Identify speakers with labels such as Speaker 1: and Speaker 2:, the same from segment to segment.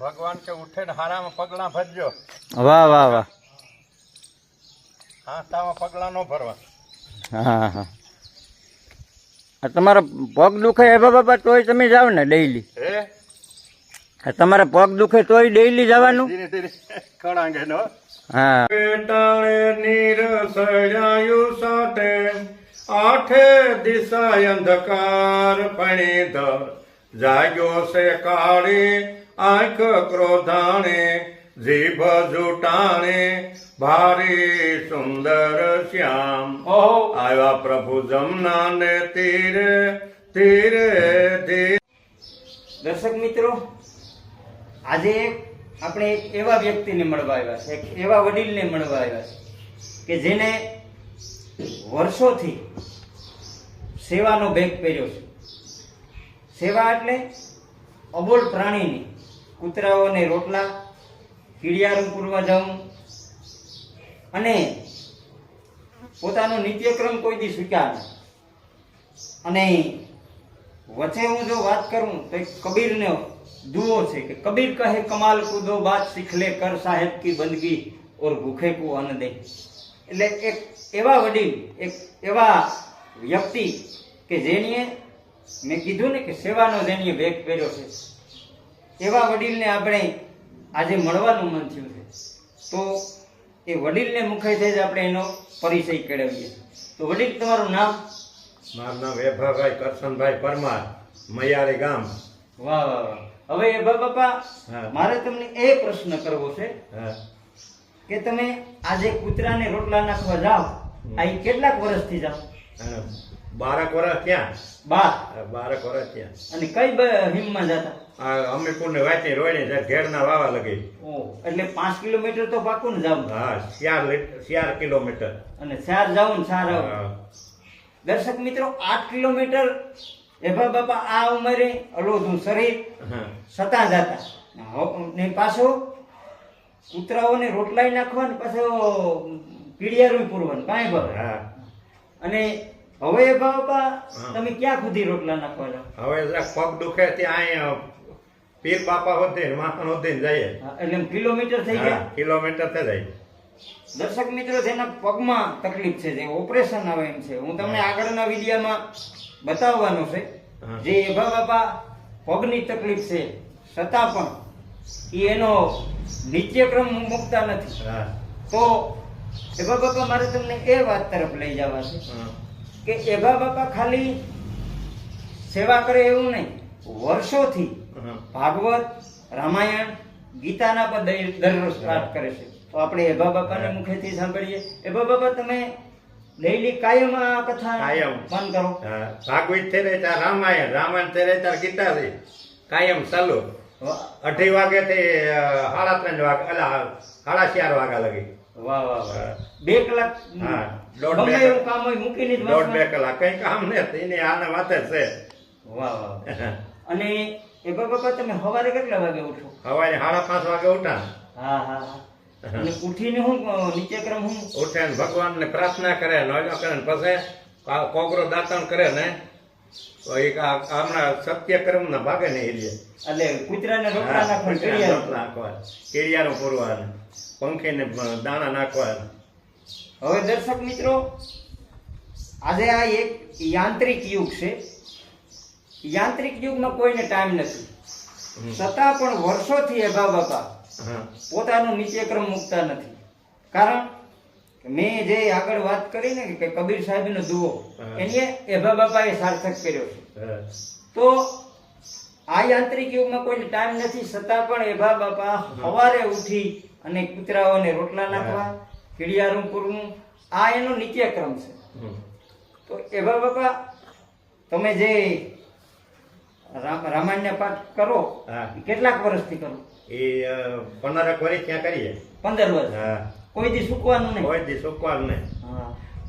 Speaker 1: ભગવાન કે ઉઠે ને હારામાં પગલા ભરજો.
Speaker 2: વાહ વાહ વાહ.
Speaker 1: હાથામાં પગલા ન ભરવા.
Speaker 2: હા હા આ તમારા પગ દુખે એ બાબા તોય તમે જાઓ ને ડેઈલી
Speaker 1: હે?
Speaker 2: તમારા પગ દુખે તોય ડેઈલી જવાનું? હા.
Speaker 1: પેટાળે નીર સળાયું સાટે આઠે દિશા અંધકાર પણીધર જાગ્યો છે કાળી આંખ ક્રોધાણે જીભ જૂટાણે ભારે સુંદર શ્યામ. આવ્યા પ્રભુ જમના ને તીરે તીરે ધીરે.
Speaker 2: દર્શક મિત્રો આજે આપણે એક એવા વ્યક્તિને મળવા આવ્યા છે એક એવા વડીલને મળવા આવ્યા છે કે જેને વર્ષોથી સેવાનો બેગ પહેર્યો છે. સેવા એટલે અબોલ પ્રાણીની કૂતરાઓને રોટલા કીડિયારું પૂરવા જવું અને પોતાનો નિત્યક્રમ કોઈ દી સ્વીકાર અને વચ્ચે હું જો વાત કરું તો કબીરને દુઓ છે કે કબીર કહે, કમાલ કૂદો, બાદ શીખ લે કર સાહેબ કી બંદગી ઓર ભૂખે કો અન્ન દે. એટલે એક એવા વડીલ એક એવા વ્યક્તિ કે જેણીએ મેં કીધું ને કે સેવાનો જેણીએ વેગ પહેર્યો છે એવા વડીલને આપણે આજે મળવાનું મન થયું છે. તો એ વડીલને મુખેથી જ આપણે એનો પરિચય કેળવીએ. તો વડીલ તમારું નામ?
Speaker 1: મારું નામ વેભાભાઈ કરશનભાઈ પરમાર મયારી ગામ.
Speaker 2: વાહ વાહ વાહ. હવે એ બાપા. મારે તમને એ પ્રશ્ન કરવો છે
Speaker 1: હા.
Speaker 2: કે તમે આજે કૂતરાને રોટલા નાખવા જાઓ આ કેટલાક વર્ષથી જાઓ?
Speaker 1: બારક વર્ષ ત્યાં
Speaker 2: બાર?
Speaker 1: બારક વર્ષ ત્યાં
Speaker 2: અને કઈ હિમમાં જતા?
Speaker 1: અમે અમીપુર વાંચે છે ઘેડના વાવા લગી
Speaker 2: એટલે પાંચ કિલોમીટર તો પાકું ને જાવ
Speaker 1: હા ચાર ચાર કિલોમીટર.
Speaker 2: અને ચાર જાવ ને ચાર. દર્શક મિત્રો આઠ કિલોમીટર એભા બાપા આ ઉંમરે અલોધું શરીર. સતા જતા. ને પાછો કૂતરાઓને રોટલાઈ નાખવા ને પાછો પીડિયારું પૂરવાનું કાંઈ
Speaker 1: હા.
Speaker 2: અને હવે એ બાપા. તમે ક્યાં સુધી રોટલા નાખવાના
Speaker 1: હવે પગ દુખે ત્યાં પીર બાપા હોતે માખણ હોતે જઈએ.
Speaker 2: એટલે કિલોમીટર થઈ ગયા
Speaker 1: કિલોમીટર થઈ જાય.
Speaker 2: દર્શક મિત્રો જેના પગમાં તકલીફ છે જે ઓપરેશન આવે એમ છે હું તમને આગળના વિડીયોમાં બતાવવાનો છે. જે એભા બાપા પગની તકલીફ છે છતાં પણ એનો નિત્યક્રમ મૂકતા નથી. તો એવા બાપા મારે તમને એ વાત તરફ લઈ જવા છે કે એભા બાપા ખાલી સેવા કરે એવું નહીં. વર્ષોથી ભાગવત રામાયણ ગીતાના પર દરરોજ પાઠ કરે છે. તો આપણે એવા બાપાને મુખેથી સાંભળીએ. એવા બાપા તમે ડેઈલી કાયમ આ કથા
Speaker 1: કાયમ.
Speaker 2: કરો.
Speaker 1: ભાગવત થઈ રહી રામાયણ રામાયણ થઈ રહી ગીતા કાયમ ચાલુ. અઢી વાગે થી સાડા ત્રણ વાગે એટલે સાડા ચાર વાગ્યા લગી.
Speaker 2: વાહ વાહ વાહ. બે કલાક?
Speaker 1: હા, દોઢ બે
Speaker 2: એવું કામ હોય મૂકીને
Speaker 1: દોઢ બે કલાક. કઈ કામ ને એની આને વાતે છે.
Speaker 2: વાહ વાહ અને એ બાબા તમે સવારે કેટલા વાગે ઉઠો?
Speaker 1: સવારે સાડા પાંચ વાગે ઉઠા.
Speaker 2: હા હા ઉઠીને હું નીચે ક્રમ હું?
Speaker 1: ઉઠે ને ભગવાન ને પ્રાર્થના કરે નોજો કરે ને પછી કોગરો દાતણ કરે ને તો આમના આ- સત્ય કર્મ ના ભાગે ને એ
Speaker 2: એટલે કૂતરાને રોટલા નાખવા
Speaker 1: નાખવા પંખીને દાણા નાખવા.
Speaker 2: હવે દર્શક મિત્રો આજે આ એક યાંત્રિક યુગ છે. યાંત્રિક યુગમાં કોઈને ટાઈમ નથી. છતાં પણ વર્ષોથી એભા બાપા પોતાનું નિત્યક્રમ મૂકતા નથી. કારણ મેં જે આગળ વાત કરી ને કે કબીર સાહેબનો દુઓ
Speaker 1: હા.
Speaker 2: એની એભા બાપાએ સાર્થક કર્યો છે. તો આ યાંત્રિક યુગમાં કોઈને ટાઈમ નથી છતાં પણ એભા બાપા સવારે ઉઠી અને કૂતરાઓને રોટલા નાખવા કીડિયારું પૂરવું આ એનો નિત્યક્રમ છે. તો એભા બાપા તમે જે રામાયણ પાઠ કરો. કેટલાક વર્ષથી કરો
Speaker 1: એ પંદર પંદરક વર્ષ ત્યાં કરીએ
Speaker 2: પંદર વર્ષ
Speaker 1: હા
Speaker 2: કોઈ દી સુકવાનું નહીં.
Speaker 1: કોઈ દી સુકવાનું નહીં.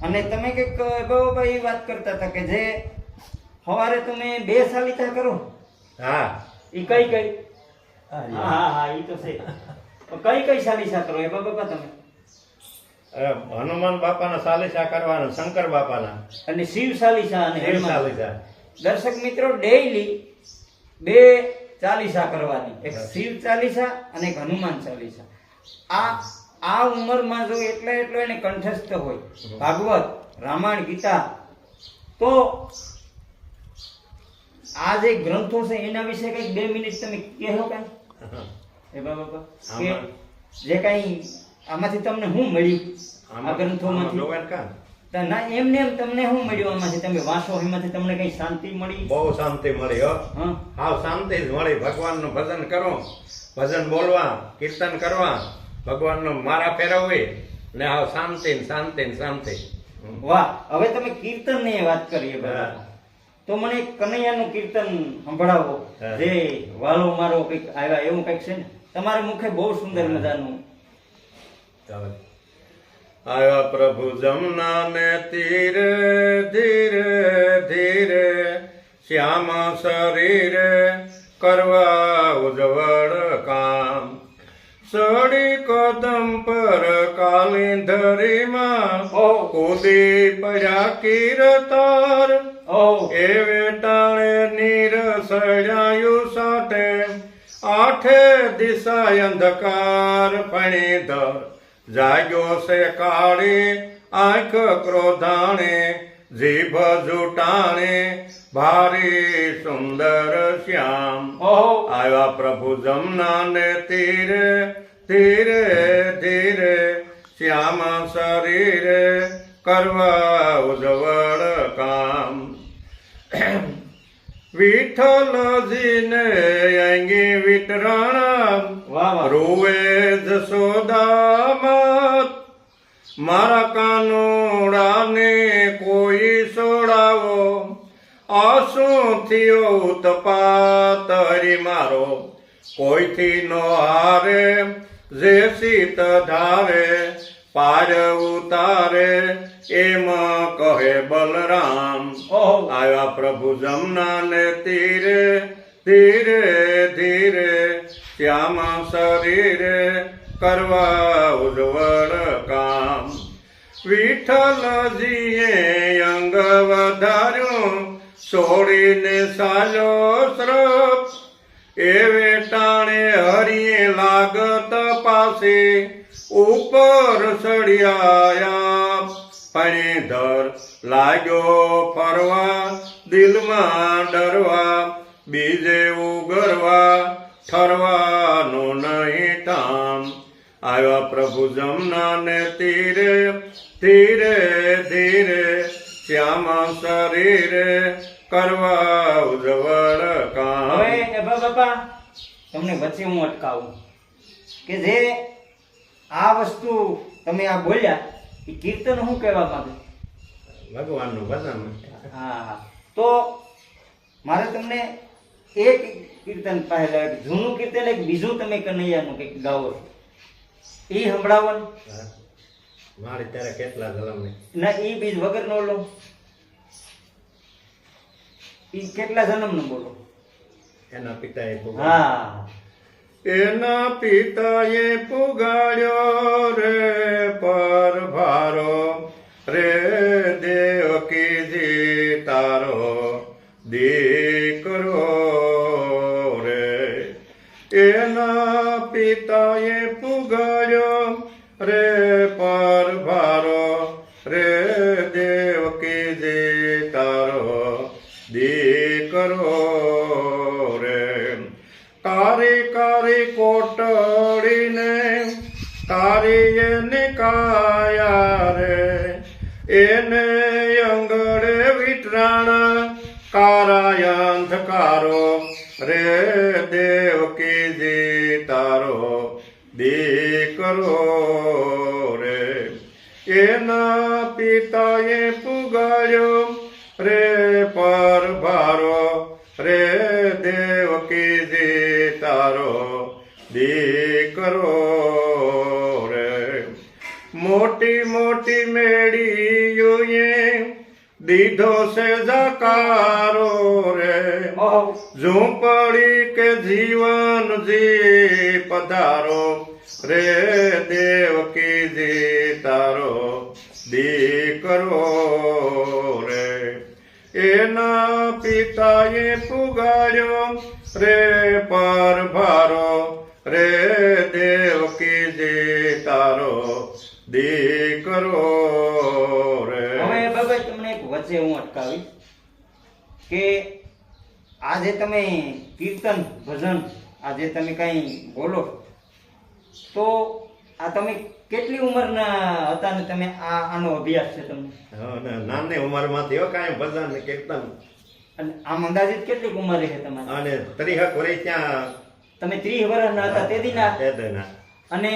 Speaker 2: અને તમે કંઈક બાબા એ વાત કરતા હતા કે જે સવારે તમે બે સાલિતા કરો.
Speaker 1: હા.
Speaker 2: એ કઈ કઈ? હા હા હા એ તો છે. કઈ કઈ સાલિસા કરો? એ બાબા તમે.
Speaker 1: હનુમાન બાપાના સાલિસા કરવાના શંકર બાપાના.
Speaker 2: અને શિવ સાલિસા અને
Speaker 1: શિવ
Speaker 2: હનુમાન.
Speaker 1: સાલિસા.
Speaker 2: દર્શક મિત્રો ડેઈલી બે ચાલીસા કરવાની. એક શિવ ચાલીસા અને એક હનુમાન ચાલીસા. આ આ ઉંમરમાં જો એટલો એટલો એને કંઠસ્થ હોય ભાગવત રામાયણ ગીતા તો આ જે ગ્રંથો છે એના વિશે કંઈક બે મિનિટ તમે કહો કઈ? એ બાબા જે કઈ આમાંથી તમને શું મળ્યું આ ગ્રંથોમાંથી?
Speaker 1: ને
Speaker 2: ના એમને એમ તમને શું મળ્યું આમાંથી? તમે વાંચો એમાંથી તમને કઈ શાંતિ મળી?
Speaker 1: બહુ શાંતિ મળી હો.
Speaker 2: હા.
Speaker 1: શાંતિ જ મળી. ભગવાનનું ભજન કરો ભજન બોલવા કીર્તન કરવા ભગવાનનો મારા ફેરવવી ને હાવ શાંતિ ને શાંતિ શાંતિ.
Speaker 2: વાહ હવે તમે કીર્તનની વાત કરીએ બરાબર. તો મને કનૈયાનું કીર્તન સંભળાવો. જે વાલો મારો કંઈક આવ્યા એવું કંઈક છે ને? તમારા મુખે બહુ સુંદર મજાનું.
Speaker 1: આવ્યા પ્રભુ જમના ને તીર ધીરે ધીરે. શ્યામ શરીર કરવા ઉજવળ કામ. સડી કદમ પર કાલિંધરીમાં કુદી પડ્યા કીર્તાર.
Speaker 2: ઓહ
Speaker 1: એ વેટાળે નીર સળાયું સાટે આઠે દિશા અંધકાર ફણીધર જાગ્યો છે કાળી આંખ ક્રોધાણે જીભ જૂટાણે ભારી સુંદર શ્યામ. આવ્યા પ્રભુ જમના ને તીરે ધીરે ધીરે. શ્યામ શરીરે કરવા ઉજવળ કામ. વિઠ્ઠલજીને અંગી વિતરણ. રૂવે જશોદામત મારા કાનુડાને કોઈ સોડાવો આસુ થયો ઉતપાત હરી મારો. કોઈથી નો હારે જે શીત ધારે પાર ઉતારે એમ કહે બલરામ. આવ્યા પ્રભુ જમના ને તીરે ધીરે ધીરે શ્યામ શરીરે કરવા ઉજ્જવળ કામ. વિઠ્ઠલજીએ અંગ વધાર્યું છોડીને સાજો શ્રપ એ વેટાણે હરિએ લાગત પાસે, ઉપર સળિયા પણ ધર લાગ્યો ફરવા, દિલમાં ડરવા, બીજે ઉગરવા, ઠરવાનો નહીં ઠામ આવ્યા પ્રભુ જમના ને તીરે, ધીરે ધીરે, શ્યામ શરીરે કરવા ઉજવળ કામ.
Speaker 2: હવે એબા બાપા તમને વચ્ચે હું અટકાવું. કે જે આ વસ્તુ તમે આ બોલ્યા એ કીર્તન શું કહેવા માંગે?
Speaker 1: ભગવાનનું ભજન.
Speaker 2: હા તો મારે તમને એક કીર્તન પહેલા એક જૂનું કીર્તન એક બીજું તમે કનૈયાનું કંઈક ગાવો એ સંભળાવો ને.
Speaker 1: મારે ત્યારે કેટલા ગલમ
Speaker 2: ના એ બીજ વગર નો લો. એ કેટલા જન્મનું બોલો?
Speaker 1: એના પિતાએ
Speaker 2: હા.
Speaker 1: એના પિતાએ પુગાડ્યો રે પર ભારો. રે દેવકીજી તારો દીકરો રે. એના પિતાએ પુગાડ્યો રે એને અંગડે વિટરાણા કારાય અંધકારો રે દેવકીજી તારો દીકરો રે. એના પિતાએ પુગાડ્યો રે પર ભારો, રે દેવકીજી તારો દીકરો મોટી મોટી મેળીઓએ દીધો છે જકારો રે. ઝૂંપડી કે જીવન જી પધારો રે દેવકીજી તારો દીકરો રે. એના પિતાએ પુગાડ્યો રે પર ભારો રે દેવકી
Speaker 2: વચ્ચે હું અટકાવી કે આજે તમે કીર્તન ભજન આજે તમે કઈ બોલો તો આ તમે કેટલી ઉંમરના હતા ને તમે આ આનો અભ્યાસ છે તમને?
Speaker 1: નાની ઉંમરમાં હો કાંઈ ભજન ને કીર્તન.
Speaker 2: અને આમ અંદાજિત કેટલી ઉંમર છે તમારી?
Speaker 1: અને ત્રીહક વર્ષ ત્યાં
Speaker 2: તમે ત્રીસ વર્ષના હતા તે દેના. અને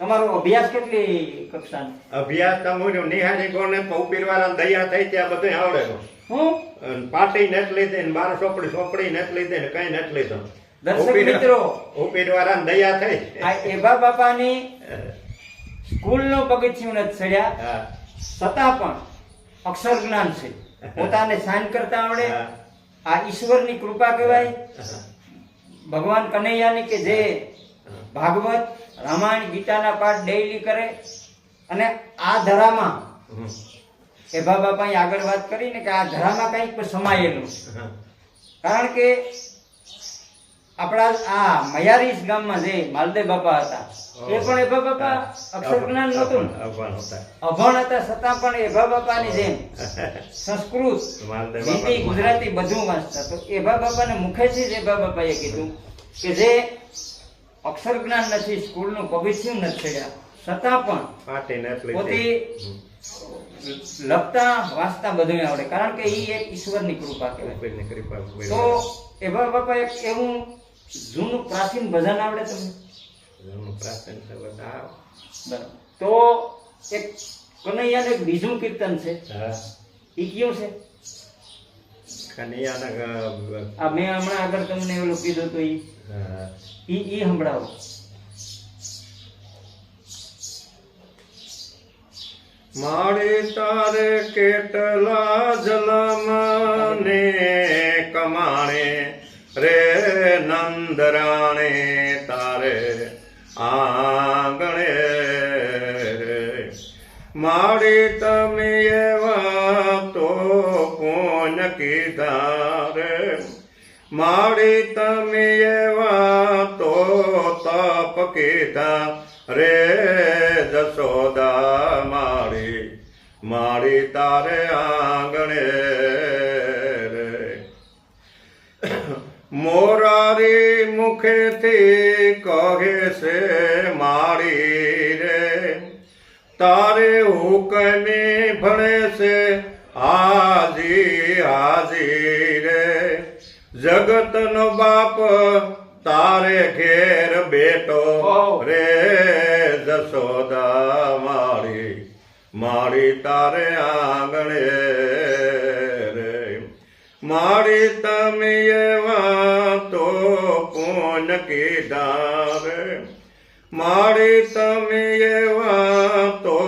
Speaker 2: તમારો અભ્યાસ કેટલી કક્ષાનો?
Speaker 1: અભ્યાસ તમે નિહારી કોને ઉપીરવાળા દયા થઈ ત્યાં બધે આવડે છે.
Speaker 2: હું?
Speaker 1: પાટી પાટી લઈ દે ને બાર ચોપડી ચોપડી લઈ દે ને કઈ નથ લઈ દો
Speaker 2: દર્શક મિત્રો
Speaker 1: ઉપીરવાળા દયા થઈ.
Speaker 2: આ એભા બાપાની સ્કૂલનો પગથિયું નથી ચડ્યા. છતાં પણ અક્ષર જ્ઞાન છે. પોતાને સાઇન કરતા આવડે. આ ઈશ્વરની કૃપા કહેવાય. ભગવાન કનૈયાની કે જે. ભાગવત રામાયણ ગીતાના પાઠ ડેઈલી કરે અને આ ધરામાં
Speaker 1: એ
Speaker 2: બાબા બાપાએ આગળ વાત કરી ને કે આ ધરામાં કંઈક સમાયેલું છે કારણ કે આપણા આ મયારીસ ગામમાં જે માલદેવ બાપા હતા એ પણ એભા બાપા અક્ષર જ્ઞાન નહોતું.
Speaker 1: અભણ હતા.
Speaker 2: અભણ હતા છતાં પણ એભા બાપાની જેમ સંસ્કૃત. હિન્દી ગુજરાતી બધું વાંચતા તો એભા બાપાને મુખેથી જ એભા બાપાએ કીધું કે જે અક્ષર જ્ઞાન નથી સ્કૂલનું ભવિષ્ય નથી. છેડ્યા છતાં પણ પોતે લખતા વાંચતા બધું આવડે. કારણ કે એ એક ઈશ્વરની કૃપા કહેવાય. તો એવા બાપા એક એવું જૂનું પ્રાચીન ભજન આવડે તમને?
Speaker 1: પ્રાચીન
Speaker 2: તો એક કનૈયાનું એક બીજું કીર્તન છે. ઈ કયું છે?
Speaker 1: કનૈયાના
Speaker 2: આ મેં હમણાં આગળ તમને એવું કીધું તો ઈ. ઈ સંભળાવો.
Speaker 1: મારી તારે કેટલા જન્મ ને કમાણે રે નંદરાણે તારે આંગણે મારી તમે એવા તો કોણ કીધા રે? મારી તમે એવા તો તપ કીધા રે જશોદા મારી મારી તારે આંગણે રે. મોરારી મુખેથી કહે છે, મારી રે, તારે હુકમે ભણે છે, હાજી હાજી. જગતનો બાપ તારે ઘેર બેટો રે જશોદા મારી મારી તારે આંગણે રે. મારી તમે એવા તો કોણ કીધા રે મારી તમે એવા તો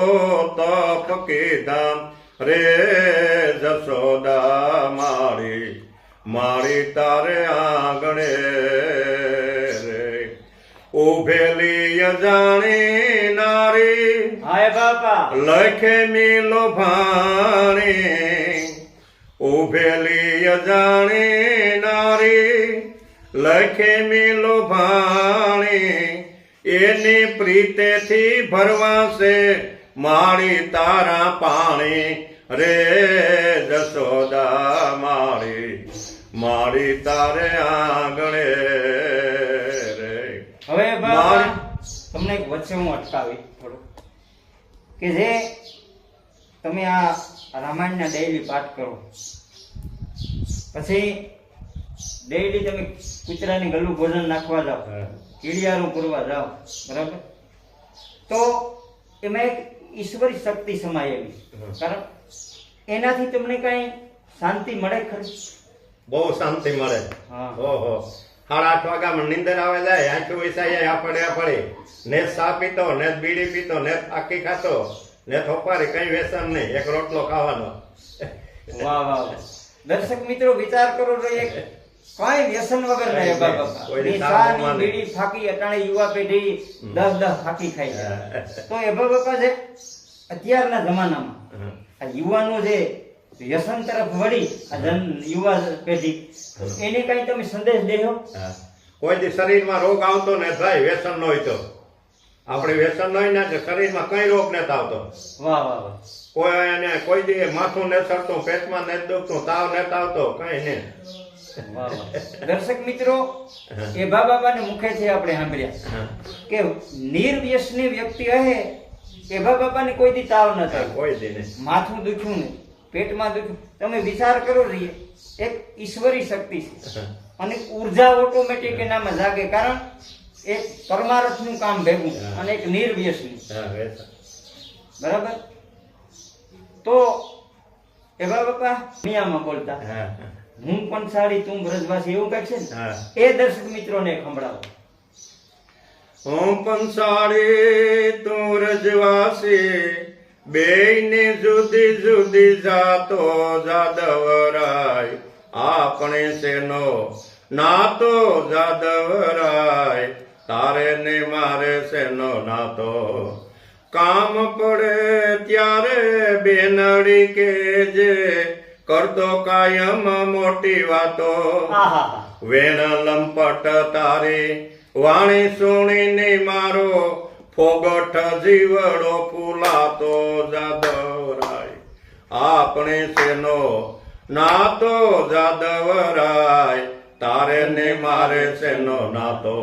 Speaker 1: તપ કીધા રે જશોદા મારી મારી તારે આંગણે રે. ઉભેલી અજાણી નારી
Speaker 2: હાય બાપા.
Speaker 1: લખે મિલો ભાણી. ઉભેલી અજાણી નારી લખે મિલો ભાણી. એની પ્રીતેથી ભરવાશે મારી તારા પાણી. રે જશોદા મારી. મારી તારે આંગણે રે.
Speaker 2: હવે તમને એક વચ્ચે હું અટકાવી થોડું. કે જે તમે આ રામાયણના ડેઈલી પાઠ કરો. પછી ડેઈલી તમે કૂતરાને ગલું ભોજન નાખવા જાઓ. કીડિયારું પૂરવા જાઓ. બરાબર? તો એમાં એક ઈશ્વરી શક્તિ સમાયેલી. કારણ એનાથી તમને કઈ શાંતિ મળે ખરી?
Speaker 1: બહુ શાંતિ મળે. ઓહો. સાડા આઠ વાગ્યા નિંદર આવે જાય આંખો જાય આપણે પડે ને સા પીતો ને બીડી પીતો ને આખી ખાતો ને થોપારી કઈ વ્યસન નહીં એક રોટલો ખાવાનો.
Speaker 2: વાહ વાહ દર્શક મિત્રો વિચાર કરો તો એક કઈ વ્યસન વગર એ બાબા ની. બીડી ફાકી અટાણે યુવા પેઢી દસ દસ ફાકી ખાઈ છે તો એ બાપા છે અત્યારના જમાનામાં આ યુવાનો જે વ્યસન તરફ વળી આ જન યુવા પેઢી. એને કઈ તમે સંદેશ દેહો
Speaker 1: હા. કોઈ દી શરીરમાં રોગ આવતો ને થાય વ્યસન ન હોય તો. આપણે વ્યસન ન હોય ને શરીરમાં કઈ રોગ નથી આવતો.
Speaker 2: વાહ વાહ વાહ.
Speaker 1: કોઈ એને કોઈ દી માથું ને સરતું પેટમાં ને દુખતું તાવ ને આવતો કઈ નહીં.
Speaker 2: દર્શક મિત્રો એ બા બાબાને મુખેથી આપણે સાંભળ્યા. કે નિર્વ્યસની વ્યક્તિ અહે એ બાબાને કોઈ દી તાવ ન થાય.
Speaker 1: કોઈ દી
Speaker 2: માથું દુખ્યું ને પેટમાં દુખ્યું. તમે વિચાર કરો રહીએ એક ઈશ્વરી શક્તિ છે. અને ઊર્જા ઓટોમેટિક એનામાં જાગે કારણ એક પરમારથનું કામ ભેગું અને એક નિર્વ્યસની.
Speaker 1: હા,
Speaker 2: બરાબર? તો એવા બાપા દુનિયામાં બોલતા.
Speaker 1: હા,
Speaker 2: પણ સાડી તું બ્રજવાસી એવું કંઈક છે ને. એ દર્શક મિત્રોને સંભળાવો
Speaker 1: હું પંસાળી તું રજવાસી બેયને જુદી જુદી જાતો જાદવરાય. આપણે સેનો નાતો જાદવરાય? તારે ને મારે સેનો નાતો? કામ પડે ત્યારે બેનડી કે જે કરતો કાયમ મોટી વાતો. વેણ લંપટ તારી વાણી સુણીને મારો ફોગઠ જીવડો ફૂલાતો જાદવરાય. આપણે શેનો નાતો જાદવરાય? તારે ને મારે શેનો નાતો?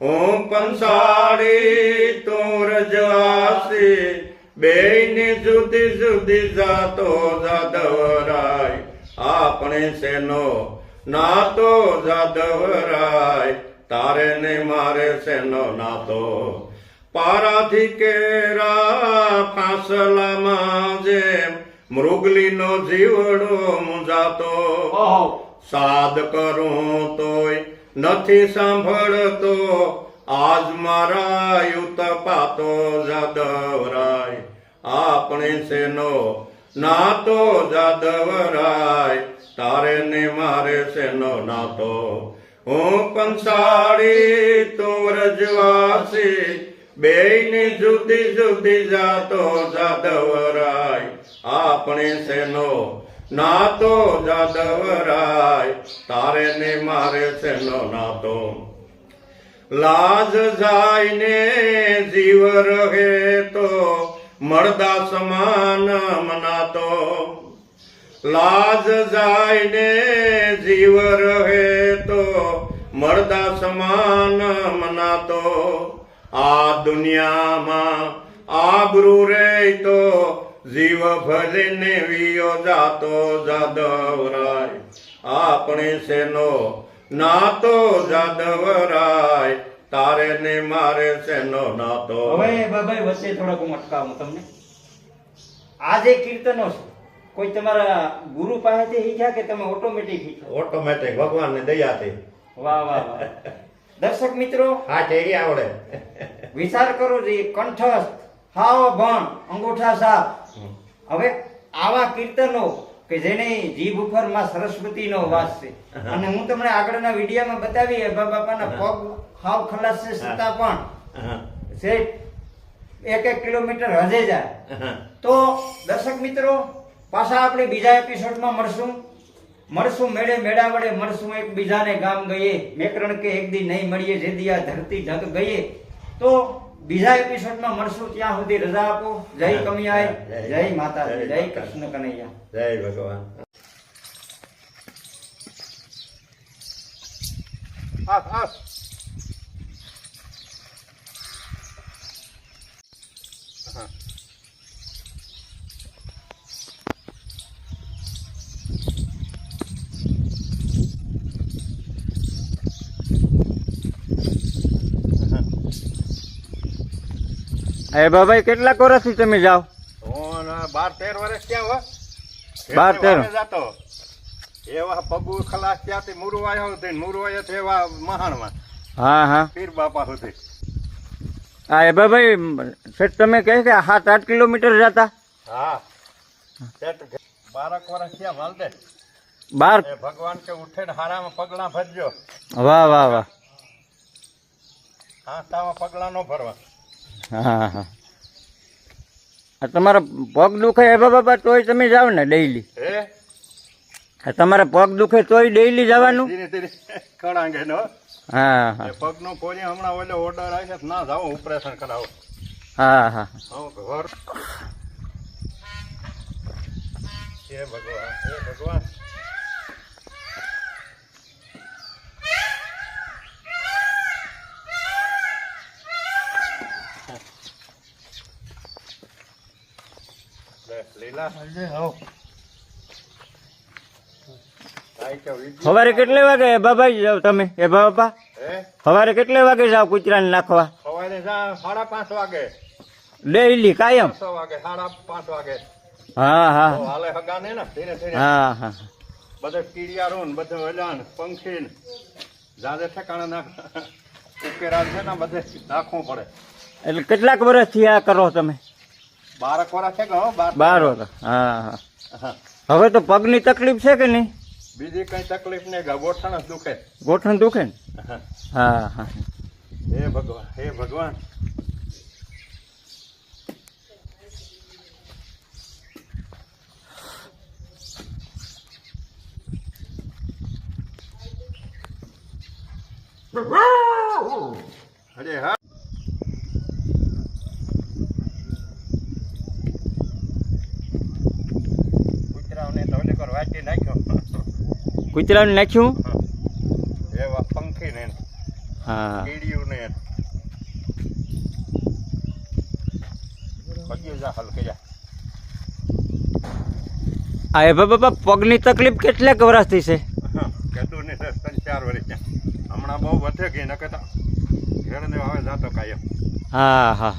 Speaker 1: હું પંસાળી તું રજવાસી, બેયને જુદી જુદી જાતો જાદવરાય. આપણે શેનો નાતો જાદવરાય? તારે ને મારે શેનો નાતો? પારાથી કેરા ફાસલામાં જેમ મૃગલીનો જીવડો મુંજાતો. સાદ કરું તોય નથી સાંભળતો. આજ મારા યુત પાતો જાદવરાય. આપણે શેનો નાતો જાદવરાય? તારે ને મારે શેનો નાતો? હું કંસાળી તું રજવાસી બેયની જુદી જુદી જાતો જાદવરાય. આપણે સેનો નાતો જાદવરાય. તારે ને મારે સેનો નાતો? લાજ જાયને જીવ રહે તો મળદા સમાન મનાતો. લાજ જાય ને જીવ રહે તો મળદા સમાન મનાતો. આ દુનિયામાં આબરૂ રે તો જીવ ભરીને વિયો જાતો જાદવરાય. આપણે સેનો નાતો જાદવરાય તારે ને મારે સેનો નાતો.
Speaker 2: હવે બાબાઈ વચ્ચે થોડાક હું અટકાવું તમને. આ જે કીર્તનો છે કોઈ તમારા ગુરુ પાસેથી શીખ્યા કે તમે ઓટોમેટિક
Speaker 1: ઓટોમેટિક દયા દયાથી.
Speaker 2: વાહ વાહ વાહ. દર્શક મિત્રો
Speaker 1: હા છે આવડે.
Speaker 2: વિચાર કરો જે કંઠસ્થ હાવ ભણ અંગૂઠા સાફ હવે આવા કીર્તનો કે જેને જીભ ઉપરમાં સરસ્વતીનો વાસ છે. અને હું તમને આગળના વિડીયોમાં બતાવી એભા બાપાના પગ હાવ ખલાસ છે છતાં પણ છે એક એક કિલોમીટર હજે જાય. તો દર્શક મિત્રો પાછા આપણે બીજા એપિસોડમાં મળશું. મળશું મેળે મેળા વડે મળશું એકબીજાને ગામ ગઈએ મેકરણ કે એક દી નહીં મળીએ જે દી આ ધરતી ઢગ ગઈએ તો બીજા એપિસોડમાં મળશું ત્યાં સુધી રજા આપો. જય કમિયાય જય માતા જય કૃષ્ણ કનૈયા.
Speaker 1: જય ભગવાન. આપ, આપ.
Speaker 2: એ બાબા કેટલા વર્ષથી તમે જાઓ?
Speaker 1: બાર તેર વર્ષ ક્યાં હો.
Speaker 2: બાર તેર.
Speaker 1: જાતો. એવા પગુ ખલાસ ત્યાંથી મુરવાયા હતી મુરવાયા છે એવા મહાણમાં.
Speaker 2: હા હા.
Speaker 1: પીર બાપા સુધી.
Speaker 2: હા એ બાબાઈ શેઠ તમે કહે કે સાત આઠ કિલોમીટર જતા?
Speaker 1: હા. શેઠ બારક વર્ષ ક્યાં વાલદે.
Speaker 2: બાર?
Speaker 1: ભગવાન કે ઉઠે ને હારામાં પગલા ભરજો.
Speaker 2: વાહ વાહ વાહ.
Speaker 1: હા તામાં પગલા નો ભરવા.
Speaker 2: હા હા તમારા પગ દુખે એ બાબા તોય તમે જાવ ને ડેઈલી.
Speaker 1: હે?
Speaker 2: તમારા પગ દુખે તોય ડેઈલી જવાનું?
Speaker 1: ખડાંગે નો
Speaker 2: હા હા.
Speaker 1: એ પગનું પોરી હમણાં ઓલો ઓર્ડર આવે છે ના જાઓ ઓપરેશન કરાવો.
Speaker 2: હા હા.
Speaker 1: હે ભગવાન હે ભગવાન લે, લીલા કાંઈ કે વિધિ-
Speaker 2: સવારે કેટલે વાગે એ બાબા જાવ તમે? એ બાપા? સવારે કેટલે વાગે જાવ કૂતરાને નાખવા?
Speaker 1: સવારે સાડા પાંચ વાગે.
Speaker 2: ડેઈલી કાયમ?
Speaker 1: વાગે સાડા પાંચ વાગે.
Speaker 2: હા હા.
Speaker 1: હાલે હગાને ને ને ધીરે ધીરે.
Speaker 2: હા હા.
Speaker 1: બધે કીડિયારો ને બધે વેલાણ પંખી ને. જાદે ઠેકાણે નાખ. ઉકેરા છે ને બધે નાખવું પડે.
Speaker 2: એટલે કેટલાક વર્ષથી આ કરો તમે?
Speaker 1: બાર
Speaker 2: બાર હા હા.
Speaker 1: હા.
Speaker 2: હવે તો પગની તકલીફ છે કે નહીં?
Speaker 1: બીજી કઈ તકલીફ નહીં ગોઠણ જ દુખે.
Speaker 2: ગોઠણ દુખે ને?
Speaker 1: હા.
Speaker 2: હા હા.
Speaker 1: હે ભગવાન હે ભગવાન! અરે હા કૂતરાઓને તો ઓલી કર વાંચી નાખ્યો
Speaker 2: કૂતરાને નાખ્યું?
Speaker 1: એવા પંખી ને
Speaker 2: હા.
Speaker 1: કીડીયું ને
Speaker 2: આ એ બાબા પગની તકલીફ કેટલાક વર્ષથી છે?
Speaker 1: કીધું ને ત્રણ ચાર વર્ષ હમણાં બહુ વધે ગઈ નકર તો ઘેર ને આવે જાતો કાયમ.
Speaker 2: હા હા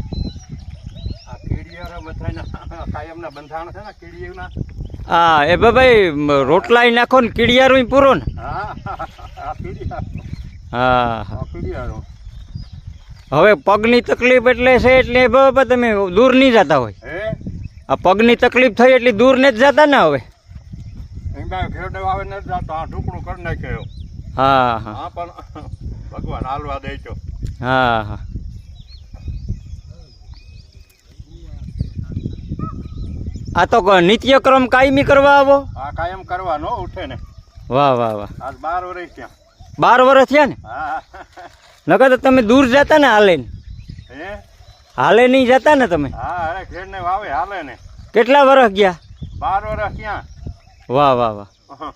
Speaker 1: આ કીડિયા બધાના કાયમના બંધાણ છે ને કીડિયુંના
Speaker 2: હા એ ભાઈ રોટલાય નાખો ને કીડિયારું પૂરો ને.
Speaker 1: હા
Speaker 2: હવે પગની તકલીફ એટલે છે એટલે બાબા તમે દૂર નહીં જતા હોય.
Speaker 1: હે?
Speaker 2: આ પગની તકલીફ થઈ એટલે દૂર ને જ જતા ને હવે. હા હા.
Speaker 1: ભગવાન હાલવા દે
Speaker 2: હા હા. આ તો નિત્યક્રમ કાયમી કરવા આવો?
Speaker 1: આ કાયમ કરવાનો ઉઠે ને.
Speaker 2: વાહ વાહ વાહ.
Speaker 1: આજ બાર વર્ષ થયા.
Speaker 2: બાર વર્ષ થયા ને?
Speaker 1: હા.
Speaker 2: નકર તો તમે દૂર જતા ને હાલે
Speaker 1: હે?
Speaker 2: હાલે નહીં જતા ને તમે?
Speaker 1: હા અરે ઘેર ને વાવે હાલે ને.
Speaker 2: કેટલા વર્ષ ગયા?
Speaker 1: બાર વર્ષ ક્યાં
Speaker 2: વાહ વાહ વાહ
Speaker 1: અહં.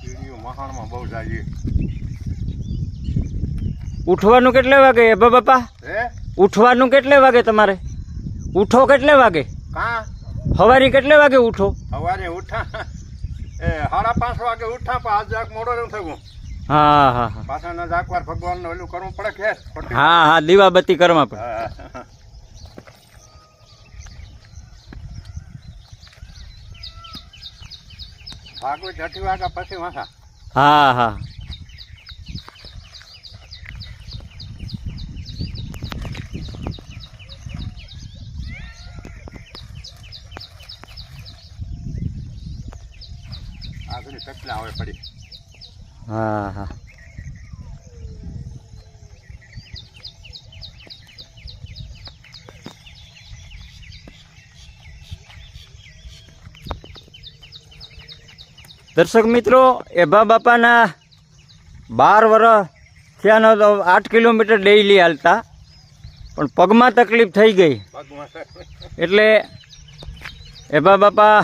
Speaker 1: કીડીઓ મહાણમાં બહુ જાય
Speaker 2: ઉઠવાનું કેટલે વાગે? એ બાપા ઉઠવાનું કેટલે વાગે તમારે? ઉઠો કેટલે વાગે?
Speaker 1: હવારી
Speaker 2: સવારે કેટલે વાગે ઉઠો?
Speaker 1: સવારે ઉઠા. એ સાડા પાંચ વાગે ઉઠા પણ આજ જાક મોડો ન થયું.
Speaker 2: હા હા હા.
Speaker 1: પાછળના જાકવાર ભગવાન ઓલું કરવું પડે કે?
Speaker 2: હા હા દીવાબત્તી કરવા પડે.
Speaker 1: ભાગવત અઢી વાગ્યા પછી વાસા
Speaker 2: હા હા.
Speaker 1: આગળ કેટલા આવે પડી
Speaker 2: હા હા દર્શક મિત્રો એભા બાપાના બાર વર્ષ થયાનો તો આઠ કિલોમીટર ડેઈલી હાલતા પણ પગમાં તકલીફ થઈ ગઈ. એટલે એભા બાપા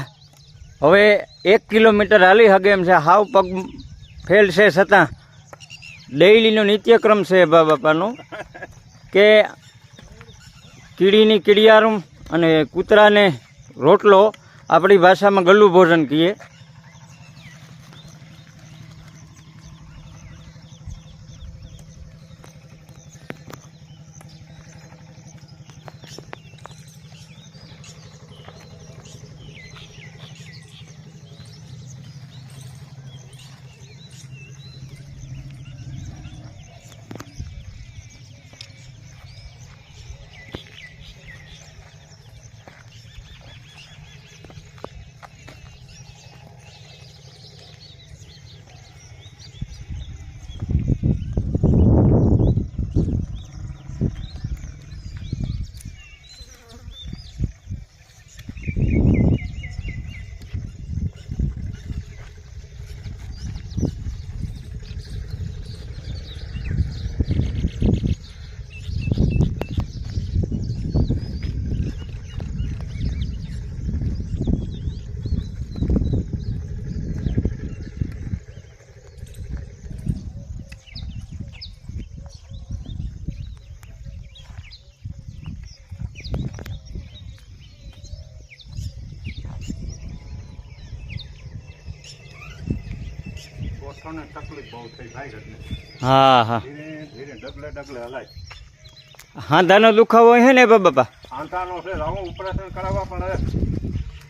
Speaker 2: હવે એક કિલોમીટર હાલી હગે એમ છે. હાવ પગ ફેલ છે છતાં. ડેઈલીનો નિત્યક્રમ છે એબા બાપાનો. કે કીડીની કીડિયારું અને કૂતરાને રોટલો આપણી ભાષામાં ગલ્લું ભોજન કહીએ.
Speaker 1: ગોઠણને તકલીફ બહુ થઈ ઘરને
Speaker 2: હા હા.
Speaker 1: ધીરે ધીરે ડગલે ડગલે હલાય.
Speaker 2: હાંધાનો દુખાવો હે ને બાપા
Speaker 1: આંતાનો છે હું ઓપરેશન કરાવવા પણ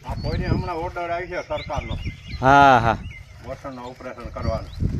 Speaker 1: આ કોઈને હમણાં ઓર્ડર આવી છે સરકારનો.
Speaker 2: હા હા.
Speaker 1: વર્ષનો ઓપરેશન કરવાનું.